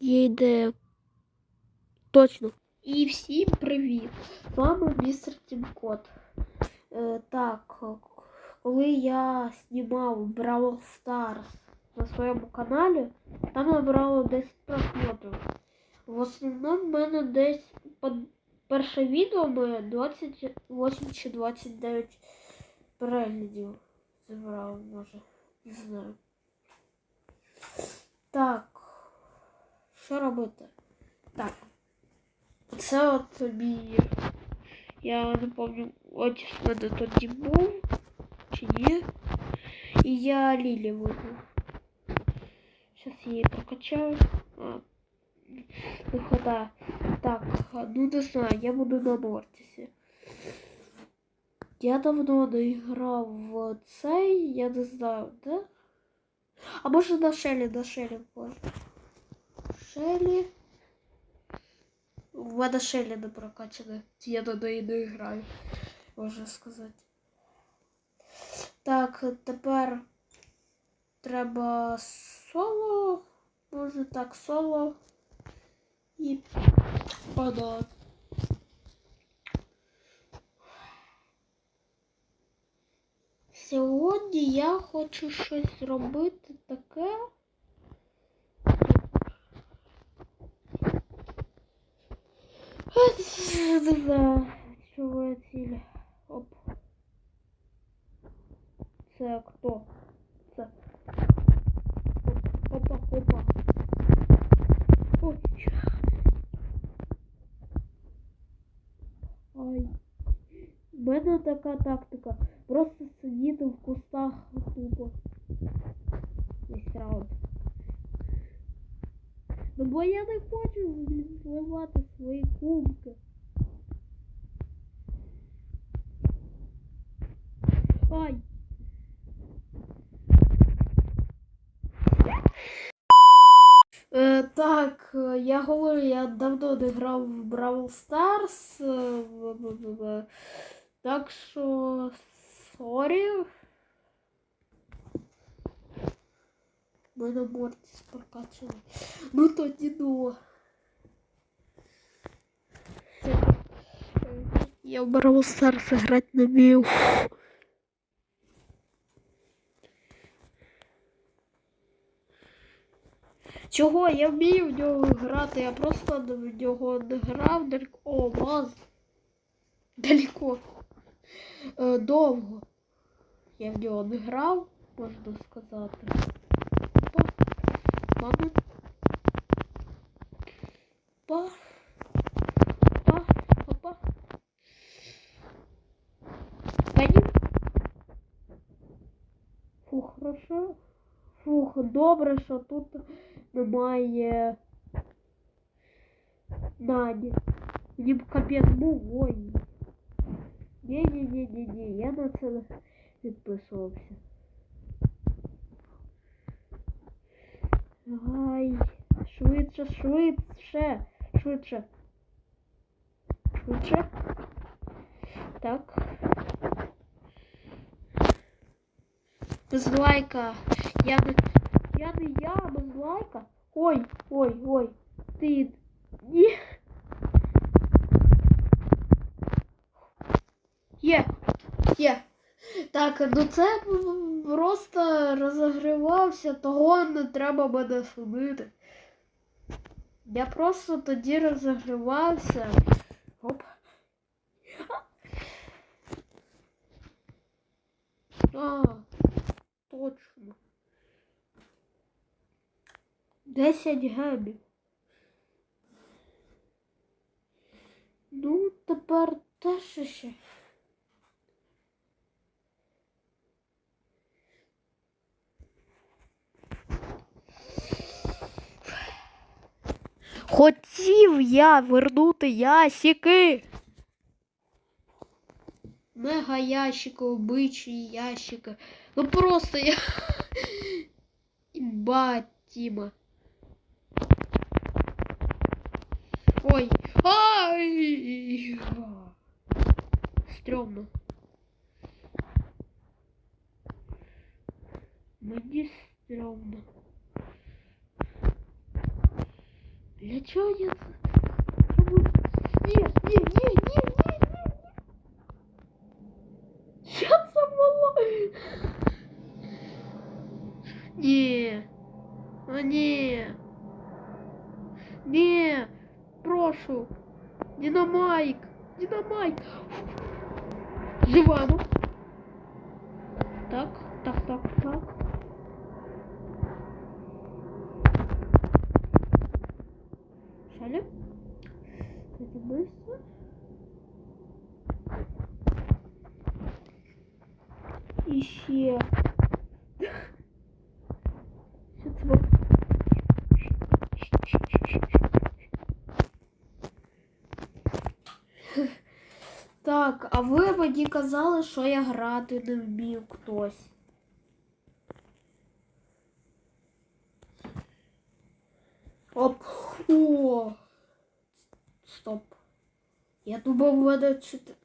Є ідея. Точно. І всім привіт! З вами містер Тімкот. Е, так, коли я знімав Бравл Stars на своєму каналі, там набрало 10 просмотрів. В основному в мене десь перше відео моє 28 чи 29 переглядів зібрало, може. Не знаю. Так. Що робити? Так. Це от мій. Я не пам'ятаю, ось в мене тоді був. Чи ні? І я Лілі вибув. Зараз я її прокачаю. А, не хватає. Так, ну не знаю, я буду на Мортісі. Я давно не грав в цей, я не знаю, де? А може на Шелі, на Шелі може. Шелі. В мене Шелі не прокачане. Я на неї не граю, можна сказати. Так, тепер треба соло. Може так, соло. І банан. Сьогодні я хочу щось зробити таке. Чого я ціль. Оп. Це хто? Це. Оп, Опа, опа. Ой. Ай. У мене така тактика. Просто сидіти в кустах тупо. Весь раунд. Ну бо я не хочу зливати свої кубки. Ай. Е, так, е, я говорю, я давно не грав в Бравл Старс. е, Так що сорі. Мене Мортіс прокачали. Ну тоді ну. Я в Бравл Старс грати не вмію. Чого? Я вмію в нього грати, я просто в нього не грав далеко. О, маз. Далеко. Е, довго. Я в нього не грав, можна сказати. Опа. Мами. Опа. Опа. Опа. Та ні. Фух, хорошо. Фух, добре, що тут немає Наді. Мені б капець був ой. Ні-ні-ні-ні-ні, я на це не Ай, швидше, швидше, швидше. Швидше. Так. Без лайка. Я не, я не я, без лайка. Ой, ой, ой. Ти. Ні. Є. Є. Так, ну це просто розігрівався, того не треба мене судити. Я просто тоді розігрівався. Оп. А, точно. 10 гемів. Ну, тепер теж ще. Хотів я вернути ящики. Мега ящики, обичні ящики. Ну просто я. Імба, Тіма. Ой. Ай! Стрёмно. Мені стрёмно. Для чого я це? Чому? Ні, ні, ні, ні, ні, ні. Що це було? Ні. О, ні. Ні. Прошу. Динамайк. Динамайк. Живемо. Так, так, так, так. Шаля? Это быстро. Іще. Що це було? Так, а ви мені казали, що я грати не вмів хтось. Оп. О. Стоп. Я думав, у мене чотири.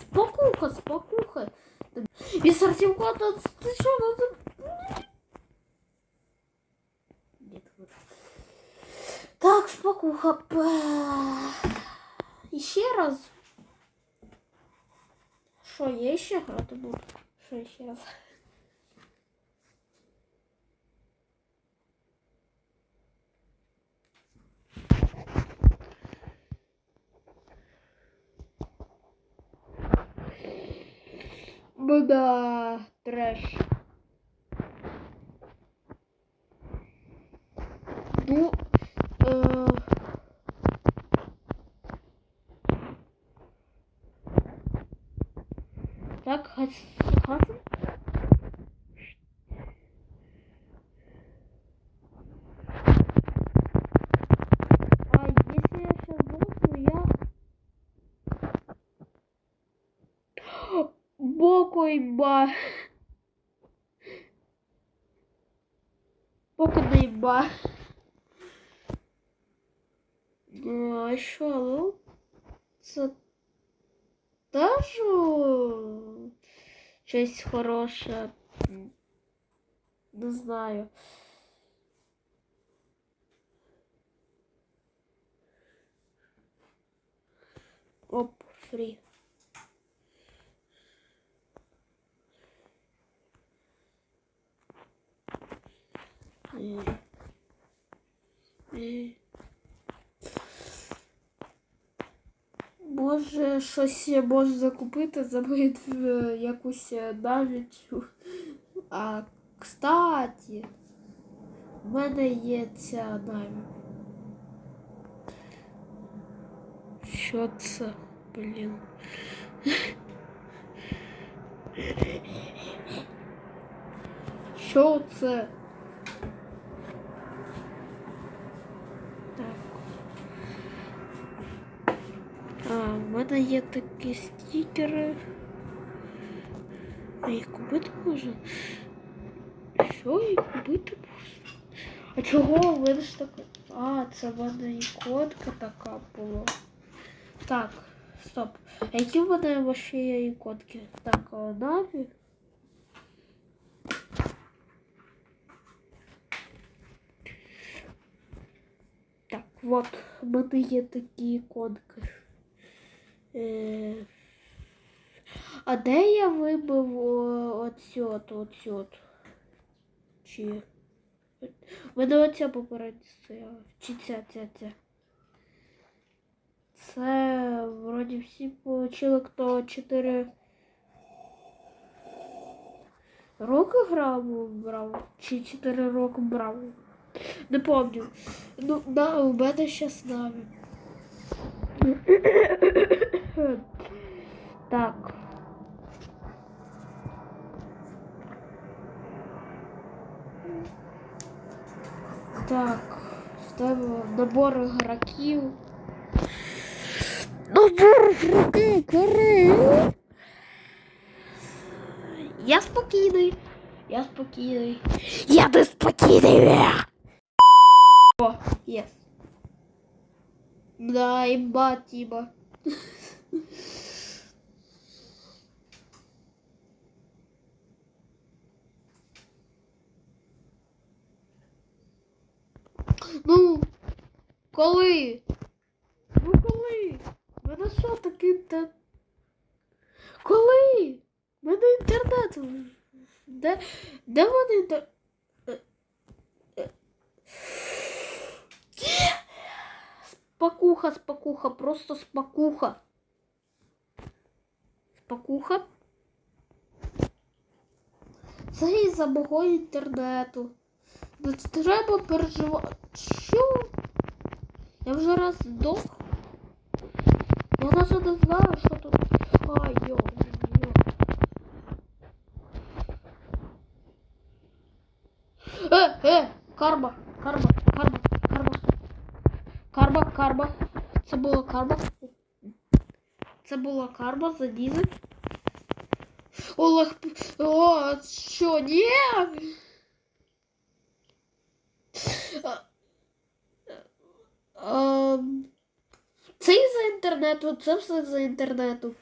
Спокуха, спокуха. Містер Тімкота, ти що, ну ти... Так, спокуха. П- І ще раз. Що, я ще грати буду? Що ще раз? Ну да, трэш. Ну, э... Так, хас- согласен? А если я сейчас сдохну, я... Боку не имба. Ну, а що, ну? Це теж о, щось хороше. М, Не знаю. Оп, фрі. Е. Е. Може, щось я можу закупити, забити е, якусь е, навіть. А, кстати, в мене є ця навіть. Що це, блін? Що це? Так. В мене є такі стікери. А їх купити можна? Що їх купити можна? А чого в мене ж таке? А, це в мене іконка така була. Так, стоп. А які в мене ще є іконки? Так, а Наві. Так, от, в мене є такі іконки. Е, А де я вибив оцю от, оцю от? Чи. Мене оця попередня стояла. Чи ця, ця, ця. Це вроді всі получили, хто 4 роки грав брав. Чи 4 роки брав. Не помню. Ну, да, у мене ще з нами. Так. Так, ставимо набор ігроків. Набор ігроків, кори. Я спокійний. Я спокійний. Я не спокійний. О, єс. Да, імба, Тіба. Коли? Ну коли? В Мене що таке та. Коли? В Мене інтернет. Де, де вони інтер... Е, е. Спокуха, спокуха, просто спокуха. Спокуха. Це із-за мого інтернету. Не треба переживати. Що? Я вже раз здох. Я навіть не знаю, що тут. Ай, йо, йо. Е, е, карма, карма, карма, карма. Карма, карма. Це була карма. Це була карма за дізель. Олег. О, що, ні? Це із-за інтернету, це все за інтернету.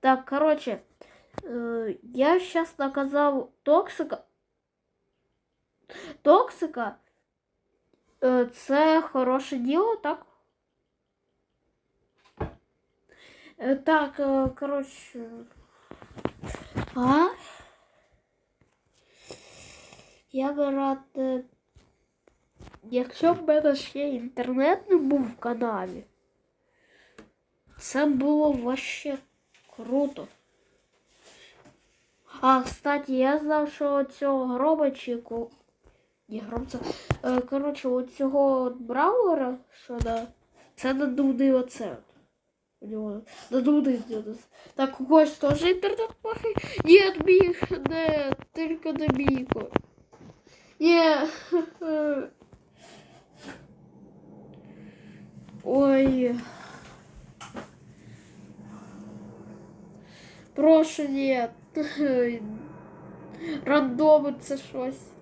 Так, коротше, е, я зараз наказав Токсика. Токсика. Е, Це хороше діло, так? Е, Так, е, коротше. А? Я рад. Якщо б мене ще інтернет не був в каналі, це було вообще круто. А, кстати, я знав, що цього гробачику. Ні, гробця. Е, коротше, от цього от браулера, що да, це надувний оцет. У нього надувний дідус. Так, у когось теж інтернет плохий? Ні, мій, не, тільки не мійко. Ні. Ой. Прошу, ні. Рандоми це щось.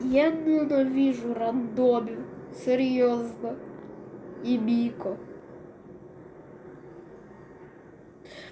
Я ненавижу рандомів. Серйозно. І Міко.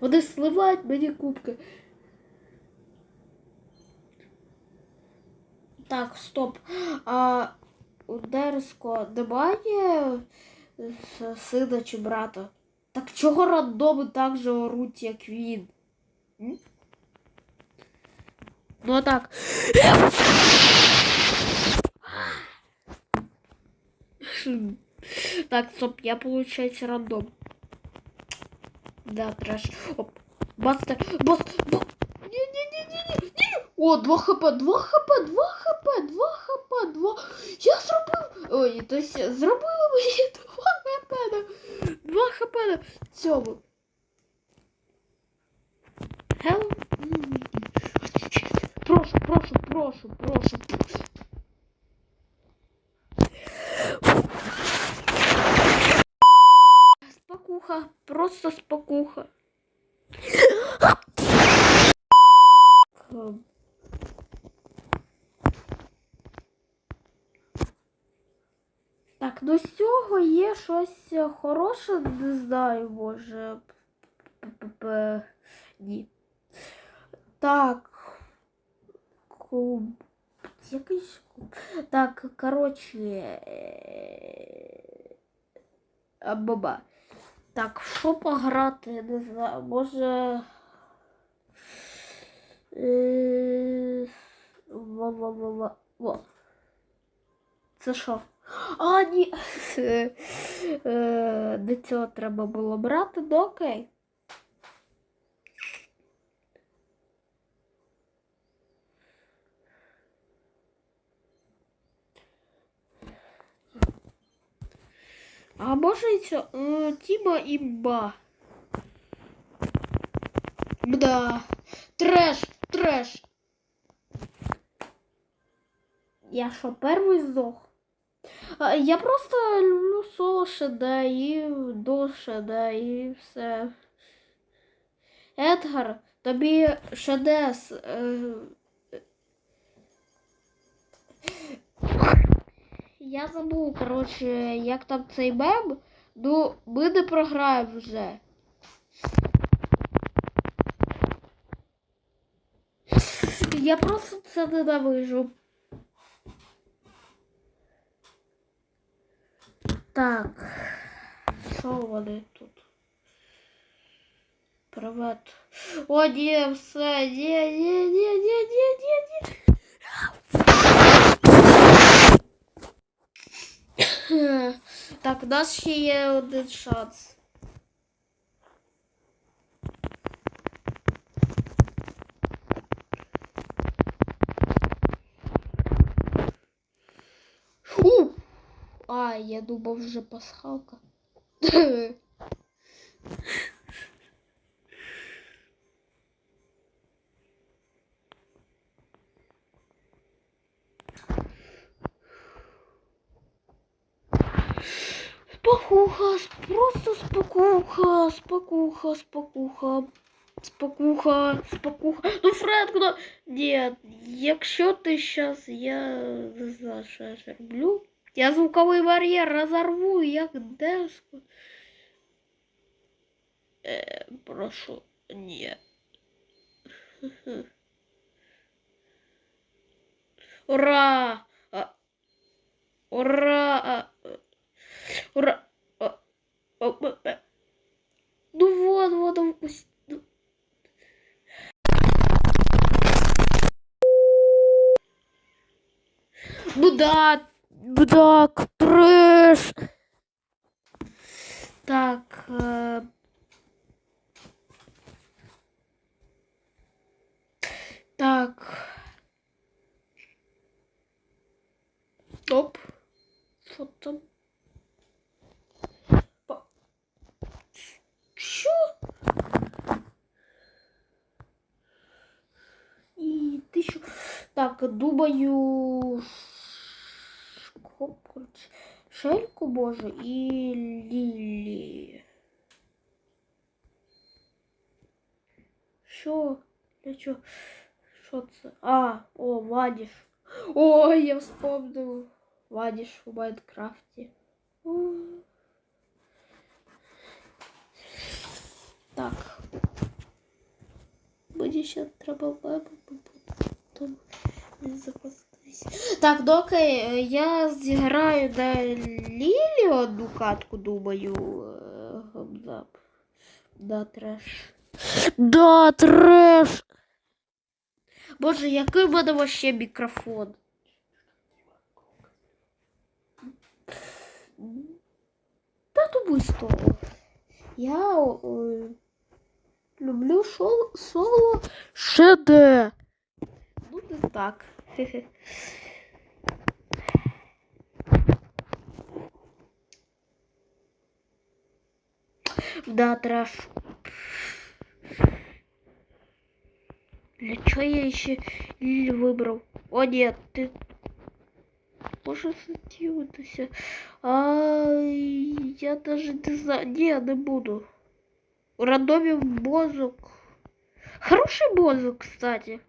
Вони сливають мені кубки. Так, стоп. А у Дерсько немає сина чи брата? Так чого рандоми так же оруть, як він? М? Ну а так. Так, стоп, я получается рандом. Да, трэш. Оп. Бастер. Бос. Бо... Не-не-не-не-не. О, 2 хп, 2 хп, 2 хп, 2 хп, 2. Я зробив. Ой, то есть зробили мені 2 хп. на- 2 хп на цьому. Hello. Прошу, прошу, прошу, прошу. Спокуха, просто спокуха. Так, ну з цього є щось хороше, не знаю, може. Ні. Так. Куб. Якийсь куб. Так, коротше. е, Баба. Так, що пограти, не знаю, може. Е, Во-во-во-во. Це що? А, ні. Е, До цього треба було брати, ну окей. А може і цього? Е, Тіма імба. Бда. Треш, треш. Я що, перший здох? Я просто люблю соло ШД і до ШД і все. Едгар, тобі ШД с- Я забув, коротше, як там цей мем. Ну, ми не програємо вже. Я просто це ненавижу. Так. Що вони тут? Привет. О, ні, все, ні, ні, ні, ні, ні, ні, ні. Так, у нас ще є один шанс. Фу! А, я думав вже пасхалка. Спокуха, просто спокуха, спокуха, спокуха, спокуха, спокуха. Ну, Фред, куди? Ні, якщо ти щас, я не знаю, що я роблю. Я звуковий бар'єр розорву, як деску. Е, прошу, ні. Ура! Ура! Ура! Ну вот, вот он вкус. ну. Ну да, так, трэш. Так. э, Так. Оп. Що там? Так, думаю. Шкопорч. Шельку, боже, і Лілі. Що? Для чого? Що це? А, о, Вадіш. О, я вспомнив. Вадіш у Майнкрафті. О. Так. Мені ще треба меми потім запастись. Так, доки е, я зіграю на Лілі одну катку, думаю. е, Да, да треш. Да, треш. Боже, який в мене вообще мікрофон? Та думаю, що. Я е, люблю шол, соло ШД. Так. Да, трэш. Для чего я еще Лили выбрал? О, нет, ты... Можешь затянуться. А, я даже не знаю. Не, не буду. Рандомив мозг. Хороший мозг, кстати.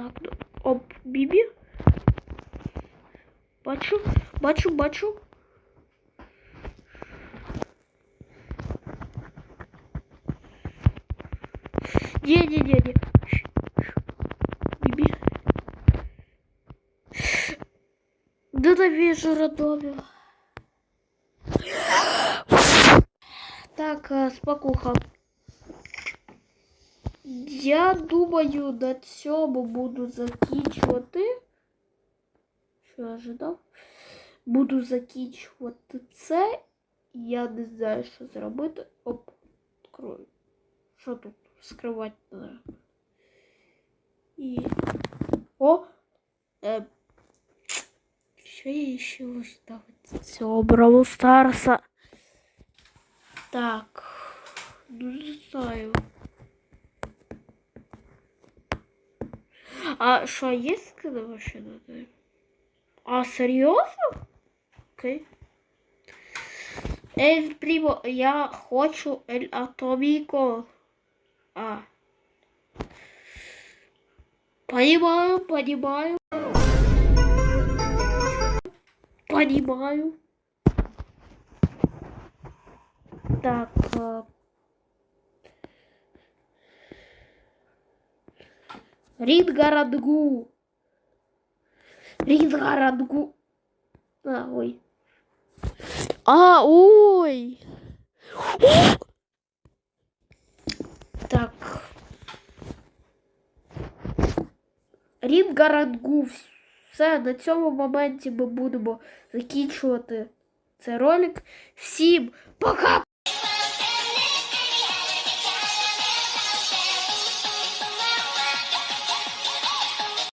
Так, ну, оп, Бібі. Бачу, бачу, бачу. Не-не-не-не. Бібі. Ненавижу роддомів. Так, е, спокуха. Я думаю, на цьому буду закінчувати. Що я ожидав? Буду закінчувати це. Я не знаю, що зробити. Оп, открою. Що тут скривати треба? І. О! Е... Що я ще ставити? Цього Бравл Старса. Так. Ну, не знаю. А що, є скиди вообще надо? А, серйозно? Окей. Ель Прімо, я хочу Ель Атоміко. А. Понимаю, понимаю. Понимаю. Так. Рідгарангу. Рідгарангу. А, ой. А, ой. Так. Рінгарангу. Все, на цьому моменті ми будемо закінчувати цей ролик. Всім пока!